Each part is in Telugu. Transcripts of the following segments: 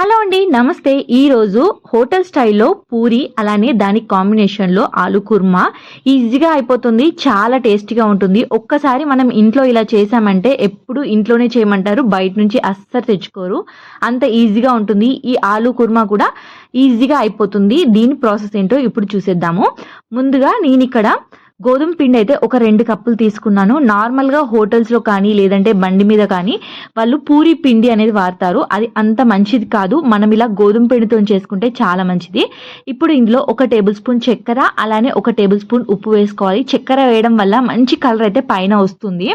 హలో అండి నమస్తే. ఈరోజు హోటల్ స్టైల్లో పూరి అలానే దాని కాంబినేషన్లో ఆలు కుర్మా ఈజీగా అయిపోతుంది చాలా టేస్టీగా ఉంటుంది. ఒక్కసారి మనం ఇంట్లో ఇలా చేసామంటే ఎప్పుడు ఇంట్లోనే చేయమంటారు బయట నుంచి అస్సలు తెచ్చుకోరు. అంత ఈజీగా ఉంటుంది. ఈ ఆలు కుర్మా కూడా ఈజీగా అయిపోతుంది. దీని ప్రాసెస్ ఏంటో ఇప్పుడు చూసేద్దాము. ముందుగా నేను ఇక్కడ గోధుమ పిండి అయితే ఒక రెండు కప్పులు తీసుకున్నాను. నార్మల్గా హోటల్స్లో కానీ లేదంటే బండి మీద కానీ వాళ్ళు పూరి పిండి అనేది వాడతారు. అది అంత మంచిది కాదు. మనం ఇలా గోధుమ పిండితో చేసుకుంటే చాలా మంచిది. ఇప్పుడు ఇందులో ఒక టేబుల్ స్పూన్ చక్కెర అలానే ఒక టేబుల్ స్పూన్ ఉప్పు వేసుకోవాలి. చక్కెర వేయడం వల్ల మంచి కలర్ అయితే పైన వస్తుంది.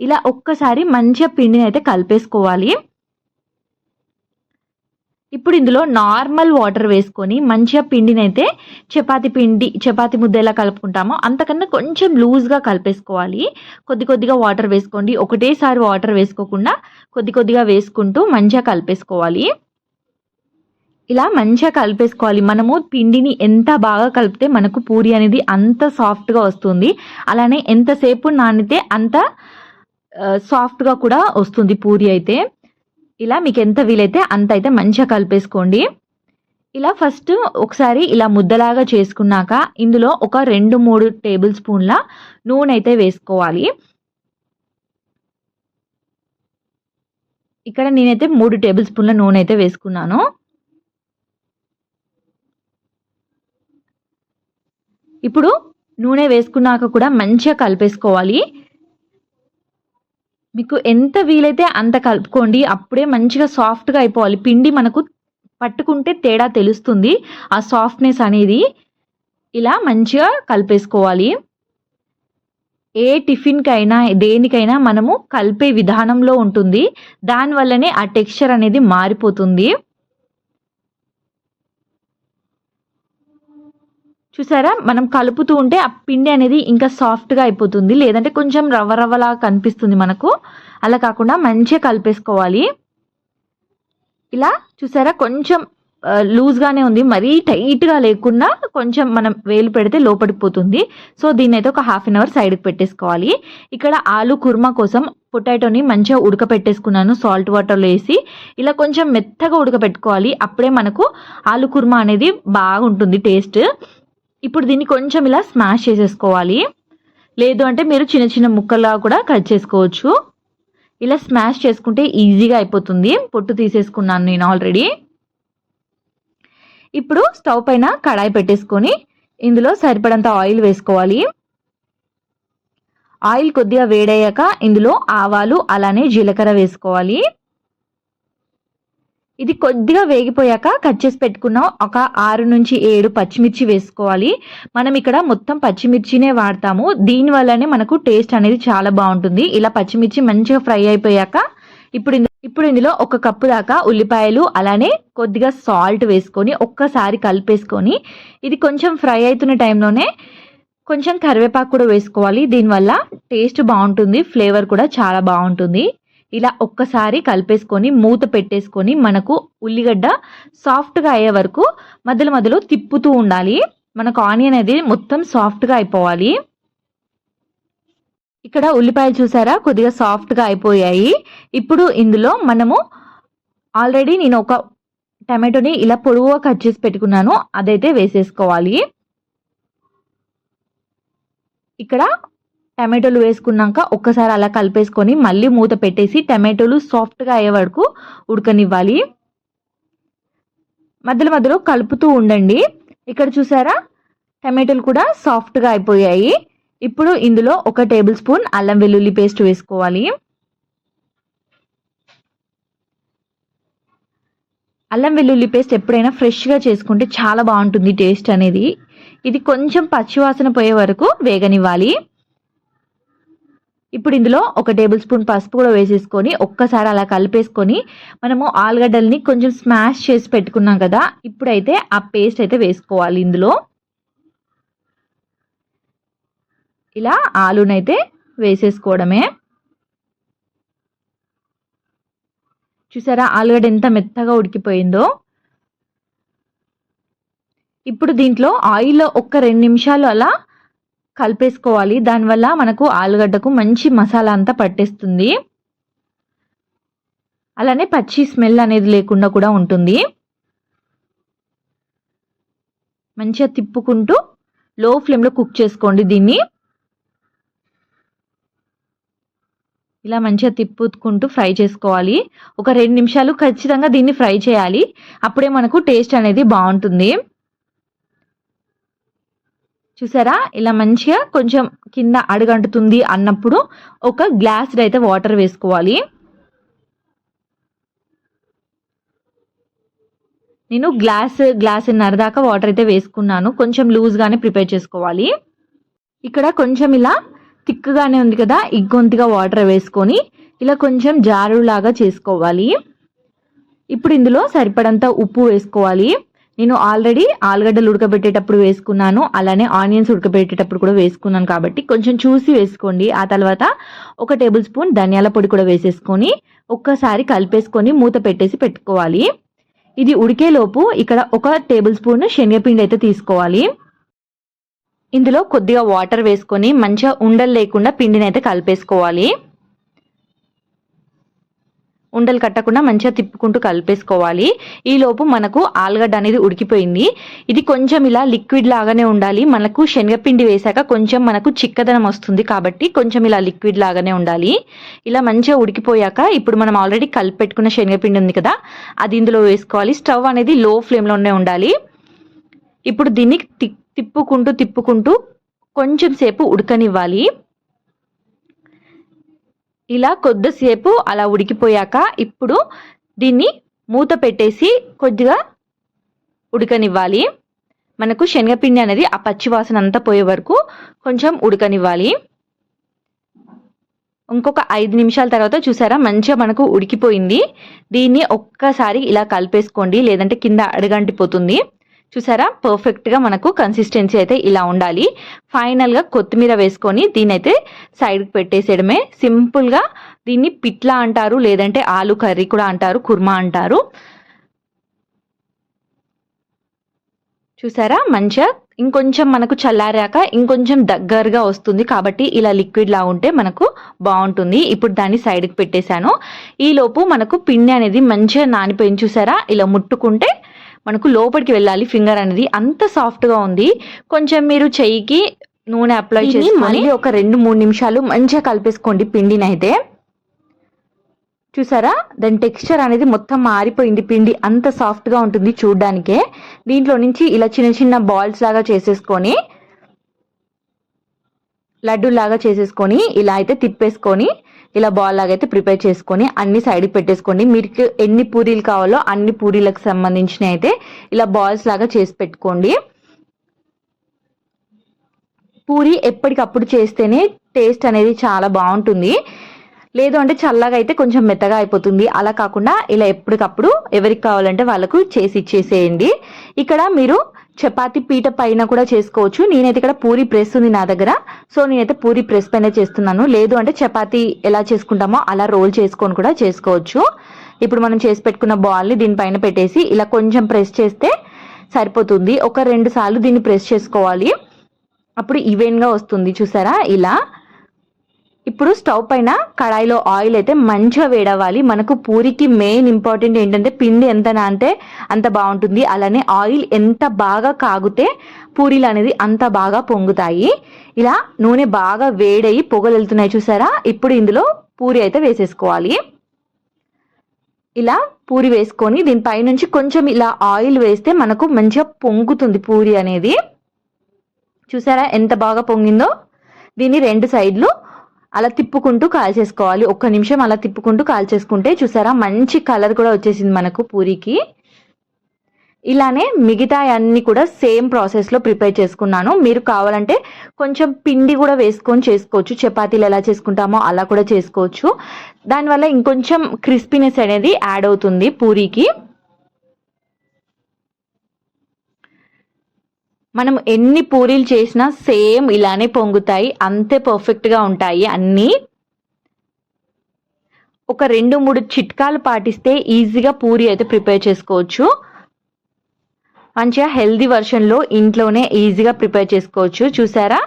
ఇలా ఒక్కసారి మంచిగా పిండిని అయితే కలిపేసుకోవాలి. ఇప్పుడు ఇందులో నార్మల్ వాటర్ వేసుకొని మంచిగా పిండిని అయితే చపాతి పిండి చపాతి ముద్ద ఎలా కలుపుకుంటామో అంతకన్నా కొంచెం లూజ్గా కలిపేసుకోవాలి. కొద్ది కొద్దిగా వాటర్ వేసుకోండి. ఒకటేసారి వాటర్ వేసుకోకుండా కొద్ది కొద్దిగా వేసుకుంటూ మంచిగా కలిపేసుకోవాలి. ఇలా మంచిగా కలిపేసుకోవాలి. మనము పిండిని ఎంత బాగా కలిపితే మనకు పూరి అనేది అంత సాఫ్ట్గా వస్తుంది. అలానే ఎంతసేపు నానితే అంత సాఫ్ట్గా కూడా వస్తుంది పూరి అయితే. ఇలా మీకు ఎంత వీలైతే అంత అయితే మంచిగా కలిపేసుకోండి. ఇలా ఫస్ట్ ఒకసారి ఇలా ముద్దలాగా చేసుకున్నాక ఇందులో ఒక రెండు మూడు టేబుల్ స్పూన్ల నూనె అయితే వేసుకోవాలి. ఇక్కడ నేనైతే మూడు టేబుల్ స్పూన్ల నూనె అయితే వేసుకున్నాను. ఇప్పుడు నూనె వేసుకున్నాక కూడా మంచిగా కలిపేసుకోవాలి. మీకు ఎంత వీలైతే అంత కలుపుకోండి. అప్పుడే మంచిగా సాఫ్ట్గా అయిపోవాలి. పిండి మనకు పట్టుకుంటే తేడా తెలుస్తుంది. ఆ సాఫ్ట్నెస్ అనేది ఇలా మంచిగా కలిపేసుకోవాలి. ఏ టిఫిన్కైనా దేనికైనా మనము కలిపే విధానంలో ఉంటుంది. దానివల్లనే ఆ టెక్స్చర్ అనేది మారిపోతుంది. చూసారా? మనం కలుపుతూ ఉంటే ఆ పిండి అనేది ఇంకా సాఫ్ట్గా అయిపోతుంది. లేదంటే కొంచెం రవ్వ రవ్వలా కనిపిస్తుంది మనకు. అలా కాకుండా మంచిగా కలిపేసుకోవాలి. ఇలా చూసారా? కొంచెం లూజ్గానే ఉంది. మరీ టైట్గా లేకుండా కొంచెం మనం వేలు పెడితే లోపడిపోతుంది సో దీన్ని అయితే ఒక హాఫ్ అన్ అవర్ సైడ్కి పెట్టేసుకోవాలి. ఇక్కడ ఆలు కుర్మా కోసం పొటాటోని మంచిగా ఉడకపెట్టేసుకున్నాను. సాల్ట్ వాటర్లో వేసి ఇలా కొంచెం మెత్తగా ఉడకపెట్టుకోవాలి. అప్పుడే మనకు ఆలు కుర్మా అనేది బాగుంటుంది టేస్ట్. ఇప్పుడు దీన్ని కొంచెం ఇలా స్మాష్ చేసేసుకోవాలి. లేదు అంటే మీరు చిన్న చిన్న ముక్కలా కూడా కట్ చేసుకోవచ్చు. ఇలా స్మాష్ చేసుకుంటే ఈజీగా అయిపోతుంది. పొట్టు తీసేసుకున్నాను నేను ఆల్రెడీ ఇప్పుడు స్టవ్ పైన కడాయి పెట్టేసుకొని ఇందులో సరిపడంత ఆయిల్ వేసుకోవాలి. ఆయిల్ కొద్దిగా వేడయ్యాక ఇందులో ఆవాలు అలానే జీలకర్ర వేసుకోవాలి. ఇది కొద్దిగా వేగిపోయాక కట్ చేసి పెట్టుకున్న. ఒక ఆరు నుంచి ఏడు పచ్చిమిర్చి వేసుకోవాలి. మనం ఇక్కడ మొత్తం పచ్చిమిర్చినే వాడతాము. దీని వల్లనే మనకు టేస్ట్ అనేది చాలా బాగుంటుంది. ఇలా పచ్చిమిర్చి మంచిగా ఫ్రై అయిపోయాక ఇప్పుడు ఇప్పుడు ఇందులో ఒక కప్పు దాకా ఉల్లిపాయలు అలానే కొద్దిగా సాల్ట్ వేసుకొని ఒక్కసారి కలిపేసుకొని ఇది కొంచెం ఫ్రై అవుతున్న టైంలోనే కొంచెం కరివేపాకు కూడా వేసుకోవాలి. దీనివల్ల టేస్ట్ బాగుంటుంది ఫ్లేవర్ కూడా చాలా బాగుంటుంది. ఇలా ఒక్కసారి కలిపేసుకొని మూత పెట్టేసుకొని మనకు ఉల్లిగడ్డ సాఫ్ట్గా అయ్యే వరకు మధ్యలో మధ్యలో తిప్పుతూ ఉండాలి. మనకు ఆనియన్ అనేది మొత్తం సాఫ్ట్గా అయిపోవాలి. ఇక్కడ ఉల్లిపాయలు చూసారా? కొద్దిగా సాఫ్ట్గా అయిపోయాయి. ఇప్పుడు ఇందులో మనము ఆల్రెడీ నేను ఒక టమాటోని ఇలా పొడవుగా కట్ చేసి పెట్టుకున్నాను. అదైతే వేసేసుకోవాలి. ఇక్కడ టమాటోలు వేసుకున్నాక ఒక్కసారి అలా కలిపేసుకొని మళ్ళీ మూత పెట్టేసి టమాటోలు సాఫ్ట్గా అయ్యే వరకు ఉడకనివ్వాలి. మధ్యలో మధ్యలో కలుపుతూ ఉండండి. ఇక్కడ చూసారా? టమాటోలు కూడా సాఫ్ట్గా అయిపోయాయి. ఇప్పుడు ఇందులో ఒక టేబుల్ స్పూన్ అల్లం వెల్లుల్లి పేస్ట్ వేసుకోవాలి. అల్లం వెల్లుల్లి పేస్ట్ ఎప్పుడైనా ఫ్రెష్గా చేసుకుంటే చాలా బాగుంటుంది టేస్ట్ అనేది. ఇది కొంచెం పచ్చివాసన పోయే వరకు వేగనివ్వాలి. ఇప్పుడు ఇందులో ఒక టేబుల్ స్పూన్ పసుపు కూడా వేసేసుకొని ఒక్కసారి అలా కలిపేసుకొని మనము ఆలుగడ్డల్ని కొంచెం స్మాష్ చేసి పెట్టుకున్నాం కదా ఇప్పుడైతే ఆ పేస్ట్ అయితే వేసుకోవాలి ఇందులో. ఇలా ఆలునైతే వేసేసుకోవడమే. చూసారా ఆలుగడ్డ ఎంత మెత్తగా ఉడికిపోయిందో. ఇప్పుడు దీంట్లో ఆయిల్లో ఒక్క రెండు నిమిషాలు అలా కలిపేసుకోవాలి. దానివల్ల మనకు ఆలుగడ్డకు మంచి మసాలా అంతా పట్టేస్తుంది. అలానే పచ్చి స్మెల్ అనేది లేకుండా కూడా ఉంటుంది. మంచిగా తిప్పుకుంటూ లో ఫ్లేమ్లో కుక్ చేసుకోండి దీన్ని. ఇలా మంచిగా తిప్పుకుంటూ ఫ్రై చేసుకోవాలి. ఒక రెండు నిమిషాలు ఖచ్చితంగా దీన్ని ఫ్రై చేయాలి. అప్పుడే మనకు టేస్ట్ అనేది బాగుంటుంది. చూసారా? ఇలా మంచిగా కొంచెం కింద అడుగంటుతుంది అన్నప్పుడు ఒక గ్లాస్డ్ అయితే వాటర్ వేసుకోవాలి. నేను గ్లాస్ గ్లాస్ దాకా వాటర్ అయితే వేసుకున్నాను. కొంచెం లూజ్గానే ప్రిపేర్ చేసుకోవాలి. ఇక్కడ కొంచెం ఇలా థిక్గానే ఉంది కదా ఇగ్గొంతిగా వాటర్ వేసుకొని ఇలా కొంచెం జారులాగా చేసుకోవాలి. ఇప్పుడు ఇందులో సరిపడంత ఉప్పు వేసుకోవాలి. నేను ఆల్రెడీ ఆలుగడ్డలు ఉడకబెట్టేటప్పుడు వేసుకున్నాను అలానే ఆనియన్స్ ఉడకబెట్టేటప్పుడు కూడా వేసుకున్నాను కాబట్టి కొంచెం చూసి వేసుకోండి. ఆ తర్వాత ఒక టేబుల్ స్పూన్ ధనియాల పొడి కూడా వేసేసుకొని ఒక్కసారి కలిపేసుకొని మూత పెట్టేసి పెట్టుకోవాలి. ఇది ఉడికేలోపు ఇక్కడ ఒక టేబుల్ స్పూన్ శనగపిండి అయితే తీసుకోవాలి. ఇందులో కొద్దిగా వాటర్ వేసుకొని మంచిగా ఉండలు లేకుండా పిండిని అయితే కలిపేసుకోవాలి. ఉండలు కట్టకుండా మంచిగా తిప్పుకుంటూ కలిపేసుకోవాలి. ఈ లోపు మనకు ఆలుగడ్డ అనేది ఉడికిపోయింది. ఇది కొంచెం ఇలా లిక్విడ్ లాగానే ఉండాలి. మనకు శనగపిండి వేసాక కొంచెం మనకు చిక్కదనం వస్తుంది కాబట్టి కొంచెం ఇలా లిక్విడ్ లాగానే ఉండాలి. ఇలా మంచిగా ఉడికిపోయాక ఇప్పుడు మనం ఆల్రెడీ కలిపెట్టుకున్న శనగపిండి ఉంది కదా అది ఇందులో వేసుకోవాలి. స్టవ్ అనేది లో ఫ్లేమ్లోనే ఉండాలి. ఇప్పుడు దీన్ని తిప్పుకుంటూ తిప్పుకుంటూ కొంచెం సేపు ఉడకనివ్వాలి. ఇలా కొద్దిసేపు అలా ఉడికిపోయాక ఇప్పుడు దీన్ని మూత పెట్టేసి కొద్దిగా ఉడకనివ్వాలి. మనకు శనగపిండి అనేది ఆ పచ్చివాసన అంతా పోయే వరకు కొంచెం ఉడకనివ్వాలి. ఇంకొక ఐదు నిమిషాల తర్వాత చూసారా? మంచిగా మనకు ఉడికిపోయింది. దీన్ని ఒక్కసారి ఇలా కలిపేసుకోండి లేదంటే కింద అడగంటిపోతుంది. చూసారా? పర్ఫెక్ట్గా మనకు కన్సిస్టెన్సీ అయితే ఇలా ఉండాలి. ఫైనల్గా కొత్తిమీర వేసుకొని దీని అయితే సైడ్కి పెట్టేసేయడమే. సింపుల్గా దీన్ని పిట్లా అంటారు లేదంటే ఆలు కర్రీ కూడా అంటారు కుర్మా అంటారు. చూసారా? మంచిగా ఇంకొంచెం మనకు చల్లారాక ఇంకొంచెం దగ్గరగా వస్తుంది కాబట్టి ఇలా లిక్విడ్ లా ఉంటే మనకు బాగుంటుంది. ఇప్పుడు దాన్ని సైడ్కి పెట్టేశాను. ఈలోపు మనకు పిండి అనేది మంచిగా నానిపోయింది చూసారా? ఇలా ముట్టుకుంటే మనకు లోపలికి వెళ్ళాలి. ఫింగర్ అనేది అంత సాఫ్ట్గా ఉంది. కొంచెం మీరు చెయ్యికి నూనె అప్లై చేసి మళ్ళీ ఒక రెండు మూడు నిమిషాలు మంచిగా కలిపేసుకోండి పిండిని అయితే. చూసారా? దాని టెక్స్చర్ అనేది మొత్తం మారిపోయింది. పిండి అంత సాఫ్ట్గా ఉంటుంది చూడ్డానికే. దీంట్లో నుంచి ఇలా చిన్న చిన్న బాల్స్ లాగా చేసేసుకొని లడ్డు లాగా చేసేసుకొని ఇలా అయితే తిప్పేసుకొని ఇలా బాల్ లాగా అయితే ప్రిపేర్ చేసుకొని అన్ని సైడ్కి పెట్టేసుకోండి. మీకు ఎన్ని పూరీలు కావాలో అన్ని పూరీలకు సంబంధించిన అయితే ఇలా బాల్స్ లాగా చేసి పెట్టుకోండి. పూరి ఎప్పటికప్పుడు చేస్తేనే టేస్ట్ అనేది చాలా బాగుంటుంది. లేదు అంటే చల్లగా అయితే కొంచెం మెత్తగా అయిపోతుంది. అలా కాకుండా ఇలా ఎప్పటికప్పుడు ఎవరికి కావాలంటే వాళ్ళకు చేసి ఇచ్చేసేయండి. ఇక్కడ మీరు చపాతి పీట పైన కూడా చేసుకోవచ్చు. నేనైతే ఇక్కడ పూరి ప్రెస్ ఉంది నా దగ్గర. సో నేనైతే పూరి ప్రెస్ పైన చేస్తున్నాను. లేదు అంటే చపాతి ఎలా చేసుకుంటామో అలా రోల్ చేసుకొని కూడా చేసుకోవచ్చు. ఇప్పుడు మనం చేసి పెట్టుకున్న బాల్ని దీనిపైన పెట్టేసి ఇలా కొంచెం ప్రెస్ చేస్తే సరిపోతుంది. ఒక రెండు సార్లు దీన్ని ప్రెస్ చేసుకోవాలి. అప్పుడు ఈవెన్గా వస్తుంది. చూసారా? ఇలా. ఇప్పుడు స్టవ్ పైన కడాయిలో ఆయిల్ అయితే మంచిగా వేడవ్వాలి. మనకు పూరికి మెయిన్ ఇంపార్టెంట్ ఏంటంటే పిండి ఎంత నాంటే అంత బాగుంటుంది. అలానే ఆయిల్ ఎంత బాగా కాగితే పూరీలు అనేది అంత బాగా పొంగుతాయి. ఇలా నూనె బాగా వేడయి పొగలు వెళ్తున్నాయి చూసారా? ఇప్పుడు ఇందులో పూరి అయితే వేసేసుకోవాలి. ఇలా పూరి వేసుకొని దీనిపై నుంచి కొంచెం ఇలా ఆయిల్ వేస్తే మనకు మంచిగా పొంగుతుంది పూరి అనేది. చూసారా ఎంత బాగా పొంగిందో? దీన్ని రెండు సైడ్లు అలా తిప్పుకుంటూ కాల్చేసుకోవాలి ఒక్క నిమిషం అలా తిప్పుకుంటూ కాల్చేసుకుంటే చూసారా? మంచి కలర్ కూడా వచ్చేసింది మనకు పూరికి. ఇలానే మిగతా అన్ని కూడా సేమ్ ప్రాసెస్లో ప్రిపేర్ చేసుకున్నాను. మీరు కావాలంటే కొంచెం పిండి కూడా వేసుకొని చేసుకోవచ్చు. చపాతీలు ఎలా చేసుకుంటామో అలా కూడా చేసుకోవచ్చు. దానివల్ల ఇంకొంచెం క్రిస్పీనెస్ అనేది యాడ్ అవుతుంది పూరీకి. మనం ఎన్ని పూరీలు చేసినా సేమ్ ఇలానే పొంగుతాయి అంతే పర్ఫెక్ట్గా ఉంటాయి అన్నీ. ఒక రెండు మూడు చిట్కాలు పాటిస్తే ఈజీగా పూరి అయితే ప్రిపేర్ చేసుకోవచ్చు. మంచిగా హెల్దీ వర్షన్లో ఇంట్లోనే ఈజీగా ప్రిపేర్ చేసుకోవచ్చు. చూసారా?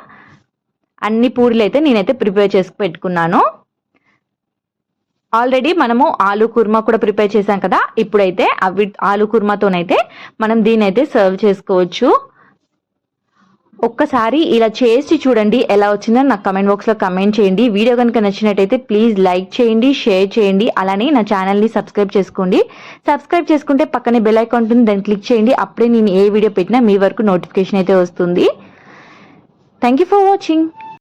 అన్ని పూరీలు అయితే నేనైతే ప్రిపేర్ చేసి పెట్టుకున్నాను. ఆల్రెడీ మనము ఆలు కుర్మా కూడా ప్రిపేర్ చేసాం కదా? ఇప్పుడైతే అవి ఆలు కుర్మాతోనైతే మనం దీనైతే అయితే సర్వ్ చేసుకోవచ్చు. ఒక్కసారి ఇలా చేసి చూడండి ఎలా వచ్చిందో నాకు కమెంట్ బాక్స్లో కమెంట్ చేయండి. వీడియో కనుక నచ్చినట్టయితే ప్లీజ్ లైక్ చేయండి షేర్ చేయండి అలానే నా ఛానల్ని సబ్స్క్రైబ్ చేసుకోండి. సబ్స్క్రైబ్ చేసుకుంటే పక్కనే బెల్ ఐకాన్ ఉంటుంది దాన్ని క్లిక్ చేయండి. అప్పుడే నేను ఏ వీడియో పెట్టినా మీ వరకు నోటిఫికేషన్ అయితే వస్తుంది. Thank you for watching